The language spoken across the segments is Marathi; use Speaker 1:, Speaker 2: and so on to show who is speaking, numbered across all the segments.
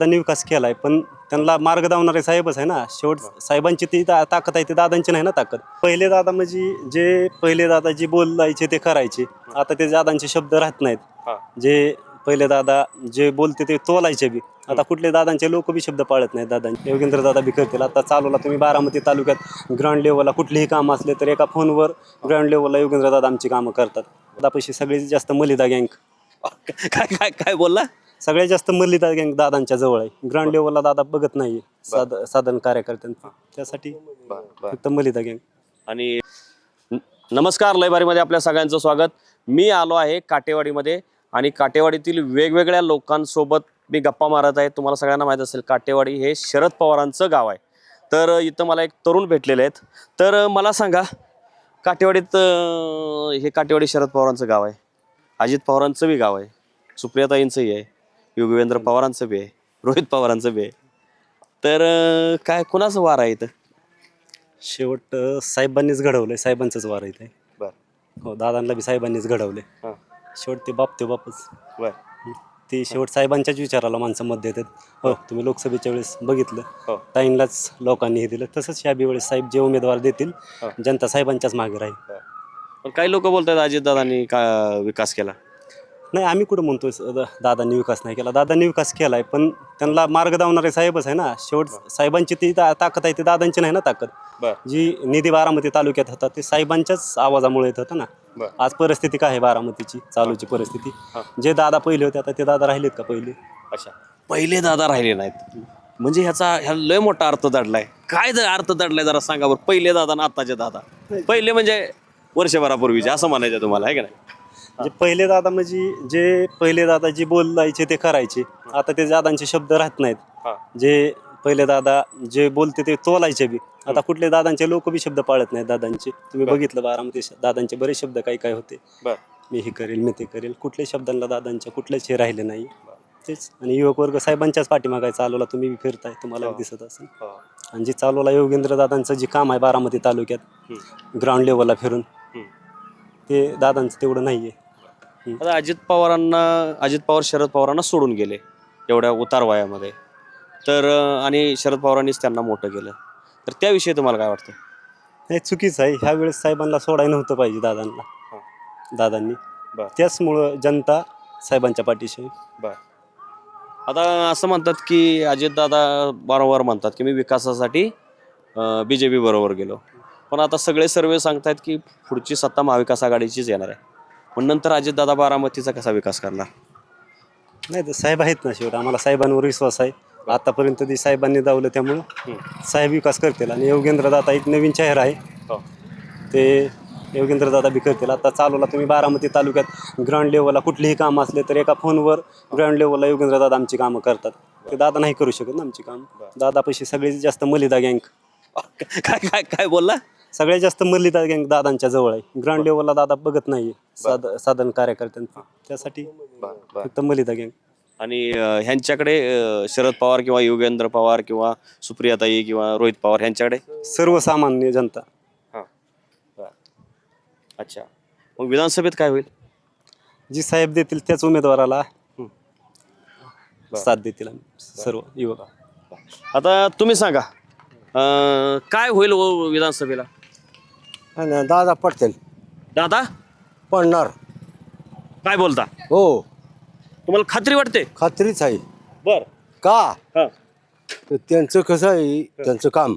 Speaker 1: त्यांनी विकास केलाय पण त्यांना मार्ग दावणारे साहेबच आहे ना. शेवट साहेबांची ती ता- ताकद आहे ती दादांची नाही ना ताकद. पहिले दादा म्हणजे जे पहिले दादा जे बोलायचे ते करायचे. आता ते दादांचे शब्द राहत नाहीत. जे पहिले दादा जे बोलते ते तोलायचे बी. आता कुठले दादांचे लोक बी शब्द पाळत नाहीत दादांचे. योगेंद्र दादा बी करतील. आता चालवला तुम्ही बारामती तालुक्यात ग्राउंड लेवलला कुठलीही काम असले तर एका फोनवर ग्राउंड लेवलला योगेंद्र दादा आमची कामं करतात. दादापाशी सगळ्यात जास्त मलिदा गँग
Speaker 2: काय काय काय बोलला?
Speaker 1: सगळ्यात जास्त मल्लिदा गँग दादांच्या जवळ आहे. ग्राउंड लेवलला दादा बघत नाही साध साधन कार्यकर्त्यांचं त्यासाठी फक्त मलिदा गँग
Speaker 2: आणि न- नमस्कार लयबारीमध्ये आपल्या सगळ्यांचं स्वागत. मी आलो आहे काटेवाडीमध्ये आणि काटेवाडीतील वेगवेगळ्या लोकांसोबत मी गप्पा मारत आहे. तुम्हाला सगळ्यांना माहीत असेल काटेवाडी हे शरद पवारांचं गाव आहे. तर इथं मला एक तरुण भेटलेले आहेत. तर मला सांगा काटेवाडीत अं, हे काटेवाडी शरद पवारांचं गाव आहे. अजित पवारांचं बी गाव आहे. सुप्रियाताईंचंही आहे. युगवेंद्र पवारांचं बी आहे रोहित पवारांचं बी आहे. तर अं, काय कुणाचं वार आहे इथं?
Speaker 1: शेवट अं, साहेबांनीच घडवलंय साहेबांचंच वार आहे ते.
Speaker 2: बरं.
Speaker 1: हो दादांना बी साहेबांनीच घडवले
Speaker 2: हां.
Speaker 1: शेवट ते बाप ते बापच.
Speaker 2: बरं.
Speaker 1: हं. ते शेवट साहेबांच्याच विचाराला माणसं मत देतात. हो तुम्ही लोकसभेच्या वेळेस बघितलं.
Speaker 2: हो.
Speaker 1: ताईंलाच लोकांनी हे दिलं. तसंच ह्या बी वेळेस साहेब जे उमेदवार देतील
Speaker 2: हो.
Speaker 1: जनता साहेबांच्याच मागे राहील.
Speaker 2: पण काही लोक बोलतात अजितदादांनी का विकास केला?
Speaker 1: नाही आम्ही कुठं म्हणतोय स- दा- दादांनी विकास नाही केला. दादांनी विकास केलाय पण त्यांना मार्ग दावणारे साहेबच आहे ना. शेवट साहेबांची ती ता- ताकद आहे ती दादांची नाही ना ताकद.
Speaker 2: बर.
Speaker 1: जी निधी बारामती तालुक्यात होता ते साहेबांच्याच आवाजामुळे येत होतं ना. आज परिस्थिती काय आहे बारामतीची चालूची परिस्थिती?
Speaker 2: हा.
Speaker 1: जे दादा पहिले होते आता ते दादा राहिलेत का पहिले?
Speaker 2: अच्छा. पहिले दादा राहिले नाहीत. म्हणजे ह्याचा ह्या लय मोठा अर्थ दडलाय. काय जर अर्थ दडलाय जरा सांगा बरं. पहिले दादा आणि आताचे दादा. पहिले म्हणजे वर्षभरापूर्वीचे असं म्हणायचं तुम्हाला आहे का नाही?
Speaker 1: म्हणजे पहिले दादा म्हणजे जे पहिले दादा जे बोलायचे ते करायचे. आता ते दादांचे शब्द राहत नाहीत.
Speaker 2: हा.
Speaker 1: जे पहिले दादा जे बोलते ते तोलायचे बी. आता कुठले दादांचे लोक बी शब्द पाळत नाहीत दादांचे. तुम्ही बघितलं बारामती दादांचे बरेच शब्द काही काय होते. मी हे करेल मी ते करेल. कुठल्याही शब्दांना दादांच्या कुठलेच हे राहिले नाही. तेच. आणि युवक वर्ग साहेबांच्याच पाठीमागाय चालवला तुम्ही बी फिरताय तुम्हाला बी दिसत असेल. आणि जे चालवला योगेंद्र दादांचं जे काम आहे बारामती तालुक्यात ग्राउंड लेवलला फिरून ते दादांचं तेवढं नाही आहे
Speaker 2: आता अजित पवारांना अजित पवार शरद पवारांना सोडून गेले एवढ्या उतार वयामध्ये. तर अं, आणि शरद पवारांनीच त्यांना मोठं केलं. तर त्याविषयी तुम्हाला काय वाटतं?
Speaker 1: हे चुकीचं आहे. ह्या वेळेस साहेबांना सोडायला नव्हतं पाहिजे दादांना. दादांनी.
Speaker 2: बर.
Speaker 1: त्याचमुळं जनता साहेबांच्या पाठीशी आहे.
Speaker 2: बर. आता असं म्हणतात की अजितदादा वारंवार म्हणतात की मी विकासासाठी बी जे पी बरोबर गेलो. पण आता सगळे सर्वे सांगतायत की पुढची सत्ता महाविकास आघाडीचीच येणार आहे. पण नंतर अजितदादा बारामतीचा कसा विकास करणार?
Speaker 1: नाही तर साहेब आहेत ना शेवट. आम्हाला साहेबांवर विश्वास आहे. आतापर्यंत ती साहेबांनी दावलं त्यामुळं साहेब विकास करतील. आणि योगेंद्र दादा एक नवीन चेहरा आहे.
Speaker 2: हो.
Speaker 1: ते योगेंद्र दादा बी करतील. आता चालवला तुम्ही बारामती तालुक्यात ग्राउंड लेवलला कुठलीही काम असले तर एका फोनवर ग्राउंड लेवलला योगेंद्र दादा आमची कामं करतात. ते दादा नाही करू शकत ना आमची काम. दादापाशी सगळ्यात जास्त मलिदा गँग
Speaker 2: काय काय काय बोलला?
Speaker 1: सगळ्यात जास्त मल्लिदा गँग दादांच्या जवळ आहे. ग्राउंड लेवलला दादा बघत नाही साध साधन कार्यकर्त्यांचं त्यासाठी फक्त मलिदा गँग
Speaker 2: आणि अं, ह्यांच्याकडे अं, शरद पवार किंवा योगेंद्र पवार किंवा सुप्रियाताई किंवा रोहित पवार ह्यांच्याकडे?
Speaker 1: सर्वसामान्य जनता.
Speaker 2: हां. अच्छा. मग विधानसभेत काय होईल?
Speaker 1: जी साहेब देतील त्याच उमेदवाराला साथ देतील आम्ही. सर्व युवक.
Speaker 2: आता तुम्ही सांगा अं, काय होईल हो विधानसभेला?
Speaker 3: आणि दादा पडतील
Speaker 2: दादा?
Speaker 3: पडणार.
Speaker 2: काय बोलता?
Speaker 3: हो.
Speaker 2: तुम्हाला खात्री वाटते?
Speaker 3: खात्रीच आहे.
Speaker 2: बर.
Speaker 3: का?
Speaker 2: हा.
Speaker 3: तर त्यांचं कसं आहे त्यांचं काम.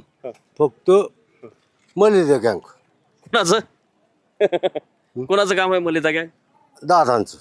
Speaker 3: फक्त मलिदा गँग
Speaker 2: कुणाचं? कुणाचं काम आहे मलिता काय
Speaker 3: दादांचं.